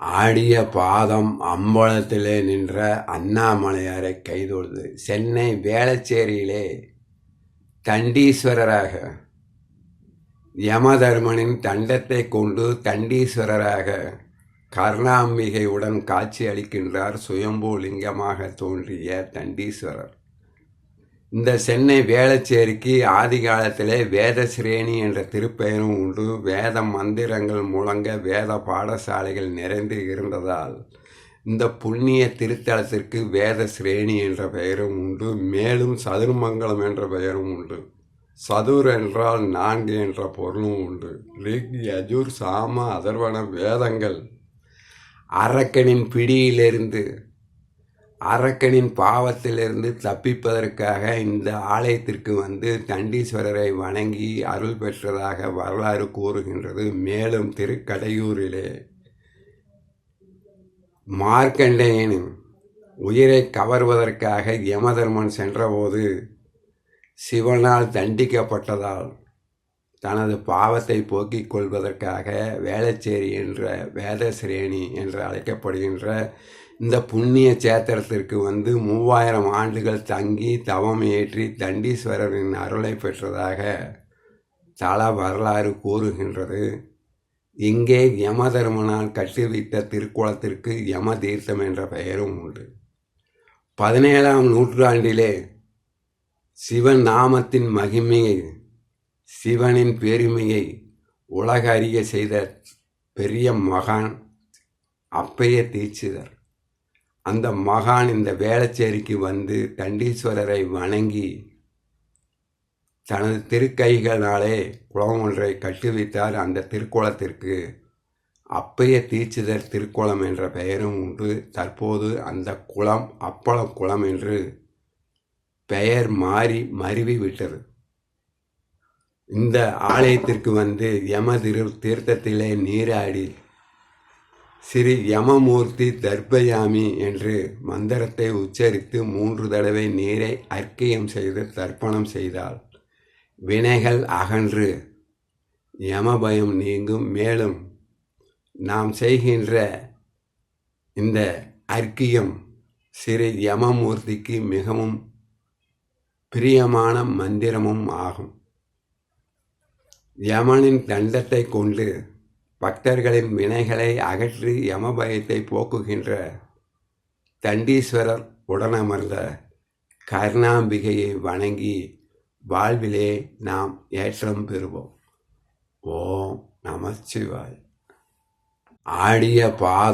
ஆடிய பாதம் அம்பலத்திலே நின்ற அண்ணாமலையாரை கைதொழுது சென்னை வேளச்சேரியிலே தண்டீஸ்வரராக யமதர்மனின் தண்டத்தை கொண்டு தண்டீஸ்வரராக கருணாம்பிகையுடன் காட்சி அளிக்கின்றார் சுயம்பு லிங்கமாக தோன்றிய தண்டீஸ்வரர். இந்த சென்னை வேளச்சேரிக்கு ஆதி காலத்திலே வேதசிரேணி என்ற திருப்பெயரும் உண்டு. வேத மந்திரங்கள் முழங்க வேத பாடசாலைகள் நிறைந்து இருந்ததால் இந்த புண்ணிய திருத்தலத்திற்கு வேத சிரேணி என்ற பெயரும் உண்டு. மேலும் சதுர்மங்கலம் என்ற பெயரும் உண்டு. சதுர் என்றால் நான்கு என்ற பொருளும் உண்டு. ரிக் யஜூர் சாம அதர்வன வேதங்கள் அரக்கனின் பிடியிலிருந்து அரக்கனின் பாவத்திலிருந்து தப்பிப்பதற்காக இந்த ஆலயத்திற்கு வந்து தண்டீஸ்வரரை வணங்கி அருள் பெற்றதாக வரலாறு கூறுகின்றது. மேலும் திருக்கடையூரிலே மார்க்கண்டேயனின் உயிரை கவர்வதற்காக யமதர்மன் சென்றபோது சிவனால் தண்டிக்கப்பட்டதால் தனது பாவத்தை போக்கிக் கொள்வதற்காக வேளச்சேரி என்ற வேதசிரேணி என்று அழைக்கப்படுகின்ற இந்த புண்ணிய சேத்திரத்திற்கு வந்து மூவாயிரம் ஆண்டுகள் தங்கி தவம் ஏற்றி தண்டீஸ்வரரின் அருளை பெற்றதாக தல வரலாறு கூறுகின்றது. இங்கே யமதர்மனால் கட்டிவிட்ட திருக்குளத்திற்கு யம தீர்த்தம் என்ற பெயரும் உண்டு. பதினேழாம் நூற்றாண்டிலே சிவன் நாமத்தின் மகிமையை சிவனின் பெருமையை உலக அறிய செய்த பெரிய மகான் அப்பைய தீட்சிதர். அந்த மகான் இந்த வேளச்சேரிக்கு வந்து தண்டீஸ்வரரை வணங்கி தனது திருக்கைகளாலே குளம் ஒன்றை கட்டுவித்தார். அந்த திருக்குளத்திற்கு அப்பைய தீட்சிதர் திருக்குளம் என்ற பெயரும் உண்டு. தற்போது அந்த குளம் அப்பள குளம் என்று பெயர் மாறி மருவி விட்டது. இந்த ஆலயத்திற்கு வந்து யம திரு தீர்த்தத்திலே நீராடி ஸ்ரீ யமமூர்த்தி தர்ப்பயாமி என்று மந்திரத்தை உச்சரித்து மூன்று தடவை நீரை அர்க்கியம் செய்து தர்ப்பணம் செய்தால் வினைகள் அகன்று யமபயம் நீங்கும். மேலும் நாம் செய்கின்ற இந்த அர்க்கியம் ஸ்ரீ யமமூர்த்திக்கு மிகவும் பிரியமான மந்திரமும் ஆகும். யமனின் தண்டத்தை கொண்டு பக்தர்களின் வினைகளை அகற்றி யமபயத்தை போக்குகின்ற தண்டீஸ்வரர் உடனமர்ந்த கருணாம்பிகையை வணங்கி வாழ்விலே நாம் ஏற்றம் பெறுவோம். ஓம் நமச்சிவாய் ஆடிய பாத